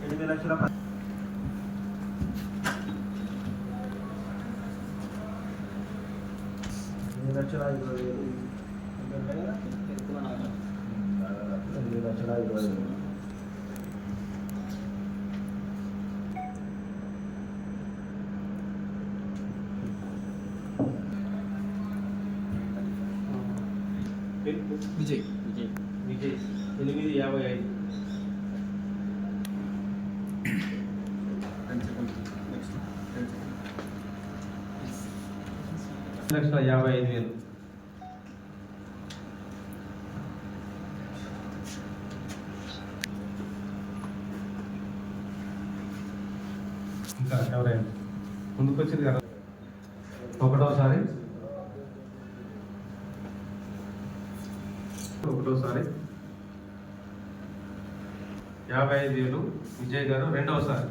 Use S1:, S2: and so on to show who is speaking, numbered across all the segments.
S1: ఎనిమిది లక్షల ఎనిమిది లక్షల ఇరవై వేలు. ఎనిమిది లక్షల ఇరవై వేలు.
S2: విజయ్.
S3: విజయ్. ఎనిమిది యాభై ఐదు. లక్షల యాభై ఐదు వేలు. ఇంకా ఎవరైనా ముందుకు వచ్చింది కదా ఒకటోసారి ఒకటోసారి. యాభై ఐదు వేలు విజయ్ గారు రెండవసారి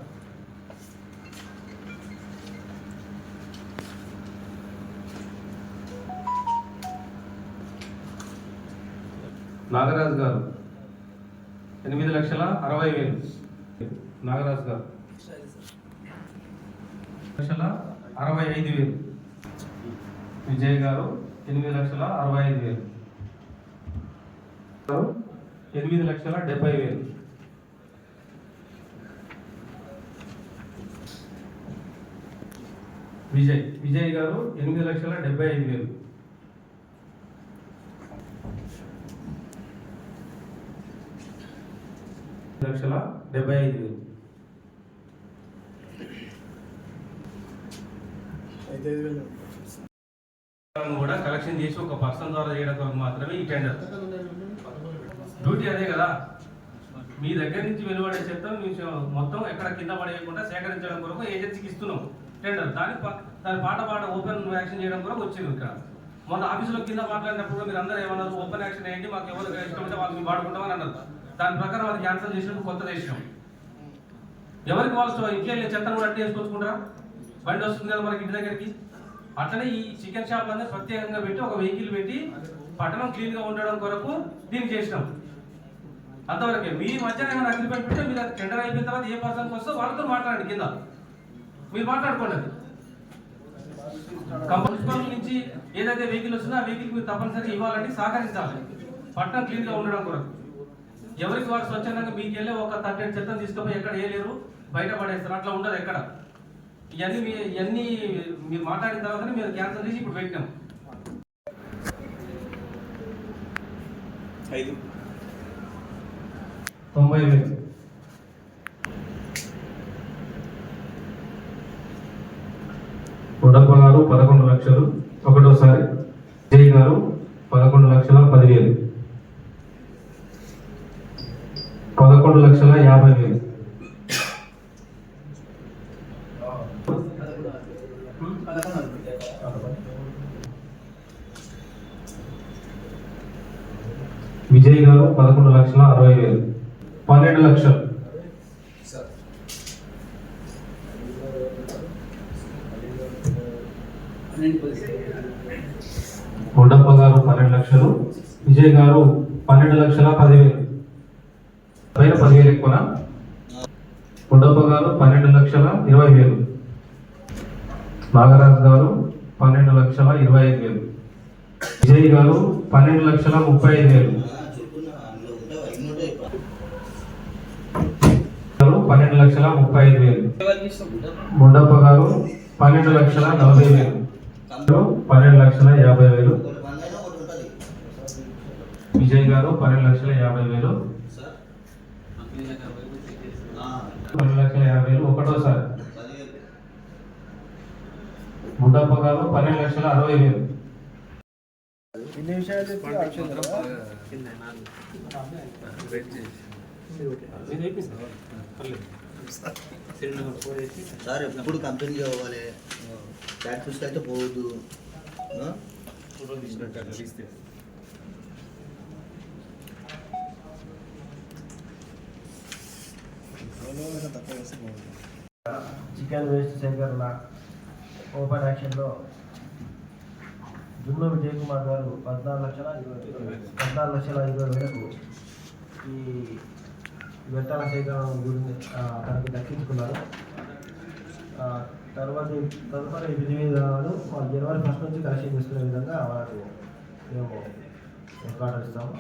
S3: నాగరాజు గారు ఎనిమిది లక్షల అరవై వేలు. నాగరాజు గారు లక్షల అరవై ఐదు వేలు. విజయ్ గారు ఎనిమిది లక్షల అరవై ఐదు వేలు. ఎనిమిది లక్షల డెబ్బై వేలు. విజయ్ విజయ్ గారు ఎనిమిది లక్షల డెబ్బై ఐదు వేలు. లక్షల డెబ్బై ఐదు వేలు. కూడా కలెక్షన్ చేసి ఒక పర్సన్ ద్వారా చేయడం మాత్రమే ఈ టెండర్. డ్యూటీ అదే కదా. మీ దగ్గర నుంచి వెలువడే చెత్త మొత్తం ఎక్కడ కింద పడేయకుండా సేకరించడం కొరకు ఏజెన్సీకి ఇస్తున్నాం. టెండర్. దాని దాని పాట పాట ఓపెన్ యాక్షన్ చేయడం కొరకు వచ్చింది ఇక్కడ. మొన్న ఆఫీసులో కింద మాట్లాడినప్పుడు మీరు అందరూ ఏమన్నారు? ఓపెన్ యాక్షన్ ఏంటి? మాకు ఎవరు ఇష్టం ఉంటే వాళ్ళు వాడుకుంటామని అన్నారు. దాని ప్రకారం అది క్యాన్సల్ చేసినప్పుడు కొత్త చేసినాం ఎవరికి వాళ్ళు ఇంట్లో చెత్తను కూడా అట్టి వేసుకొచ్చుకుంటారా? బండి వస్తుంది కదా మనకి ఇంటి దగ్గరికి. అట్లనే ఈ చికెన్ షాప్ అనేది ప్రత్యేకంగా పెట్టి ఒక వెహికల్ పెట్టి పట్టణం క్లీన్గా ఉండడం కొరకు దీన్ని చేసినాం. అంతవరకే మీ మధ్యన ఏమైనా అగ్రిమెంట్ పెడితే మీరు టెండర్ అయిపోయిన తర్వాత ఏ పర్సన్కి వస్తే వాళ్ళతో మాట్లాడండి కింద. మీరు మాట్లాడుకోండి. అది కంపెనీ నుంచి ఏదైతే వెహికల్ వస్తుందో ఆ వెహికల్ మీరు తప్పనిసరిగా ఇవ్వాలని సహకరించాలి. పట్టణం క్లీన్గా ఉండడం కొరకు. ఎవరికి వారు స్వచ్ఛందంగా మీకు వెళ్ళి ఒక థర్టీ చెత్తను తీసుకుపోయి ఎక్కడ వేయలేరు బయట పడేస్తారు. అట్లా ఉండదు ఎక్కడ. ఇవన్నీ మీ ఇవన్నీ మీరు మాట్లాడిన తర్వాతనే మీరు క్యాన్సిల్ చేసి ఇప్పుడు పెట్టినాం.
S2: ఐదు.
S3: తొంభై వేలు ఉడప్ప గారు పదకొండు లక్షలు. ఒకటోసారి విజయ్ గారు పదకొండు లక్షల పదివేలు. పదకొండు లక్షల యాభై వేలు. విజయ్ గారు పదకొండు లక్షల అరవై వేలు. పన్నెండు లక్షలు. గుండప్ప గారు పన్నెండు లక్షలు విజయ్ గారు పన్నెండు లక్షల పదివేలు. పైన పదివేలు ఎక్కువనా? గుండప్ప గారు పన్నెండు లక్షల ఇరవై వేలు. నాగరాజు గారు పన్నెండు లక్షల ఇరవై ఐదు వేలు. విజయ్ గారు పన్నెండు లక్షల ముప్పై ఐదు వేలు గారు పన్నెండు లక్షల ముప్పై ఐదు వేలు. ముండప్ప గారు పన్నెండు లక్షల నలభై వేలు. పన్నెండు లక్షల యాభై వేలు. విజయ్ గారు పన్నెండు లక్షల యాభై వేలు. పన్నెండు లక్షల యాభై వేలు ఒకటోసారి. ముండప్ప గారు పన్నెండు లక్షల అరవై వేలు.
S1: ఇన్ని విషయాలు
S4: సార్ ఎప్పుడు కంపెనీ కావాలి? ప్రాక్టీస్కి అయితే పోవద్దు.
S1: తక్కువ చికెన్ వేస్ట్ సేకరణ ఓపెన్ యాక్షన్లో జున్ను విజయ్ కుమార్ గారు పద్నాలుగు లక్షల ఇరవై పద్నాలుగు లక్షల ఇరవై వేలకు ఈ వెట్టాల సేకరణ గురించి ఆ, తనకు దక్కించుకున్నారు. తర్వాత తదుపరి విధి జనవరి ఫస్ట్ నుంచి కలెక్షన్ చేసుకునే విధంగా వాళ్ళకు మేము ఉద్ఘాటన ఇస్తాము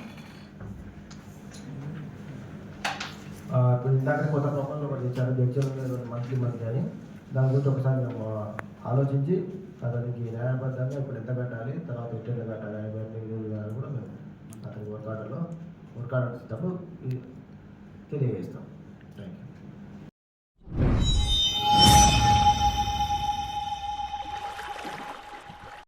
S1: ఇప్పుడు ఇందాక కొత్త ప్రపోజల్ ఒకటి ఇచ్చారు గెలిచిన మంత్లీ మంత్లీ అని. దాని గురించి ఒకసారి మేము ఆలోచించి అతనికి న్యాయబద్ధంగా ఇప్పుడు ఎంత కట్టాలి తర్వాత ఎట్లా కట్టాలి అవన్నీ కూడా మేము అతనికి ఉద్ఘాటనలో ఉద్ఘాటన ఇస్తాము. తెలియజేస్తాం